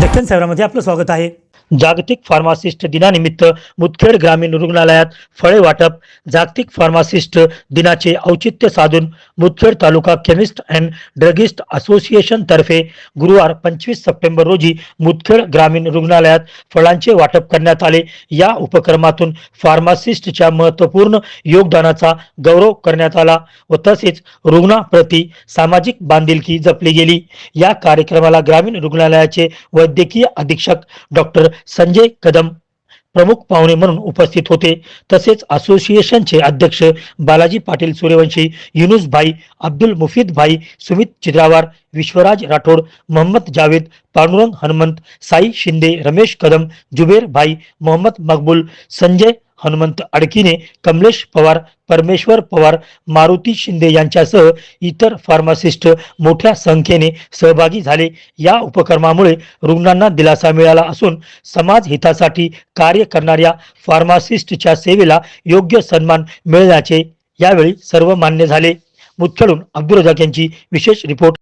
जगतन साहेबामध्ये आपलं स्वागत आहे. जागतिक फार्मासिस्ट दिनानिमित्त मुदखेड ग्रामीण रुग्णालयात फळे वाटप जागतिक फार्मासिस्ट दिनाचे औचित्य साधून Mudkhed taluka chemist and druggist association तर्फे गुरुवार पंचवीस सप्टेंबर रोजी मुदखेड ग्रामीण रुग्णालयात फळांचे वाटप करण्यात आले. या उपक्रमातून फार्मासिस्टच्या महत्त्वपूर्ण योगदानाचा गौरव करण्यात आला व तसेच रुग्णाप्रती सामाजिक बांधिलकी जपली गेली. या कार्यक्रमाला ग्रामीण रुग्णालयाचे वैद्यकीय अधीक्षक डॉक्टर संजय कदम प्रमुख पाहुणे म्हणून उपस्थित होते. तसेच असोसिएशनचे अध्यक्ष बालाजी पाटील सूर्यवंशी युनुस भाई अब्दुल मुफीद भाई सुमित चित्रावार विश्वराज राठोड मोहम्मद जावेद पांडुरंग हनुमंत साई शिंदे रमेश कदम जुबेर भाई मोहम्मद मकबूल संजय हनुमंत अडकिने कमलेश पवार परमेश्वर पवार मारुती शिंदे यांच्यासह इतर फार्मासिस्ट मोठ्या संख्येने सहभागी झाले. या उपक्रमामुळे रुग्णांना दिलासा मिळाला असून समाज हितासाठी कार्य करणाऱ्या फार्मासिस्टच्या सेवेला योग्य सन्मान मिळण्याचे यावेळी सर्व मान्य झाले. मुदखेडून अब्दुल रजाक यांची विशेष रिपोर्ट.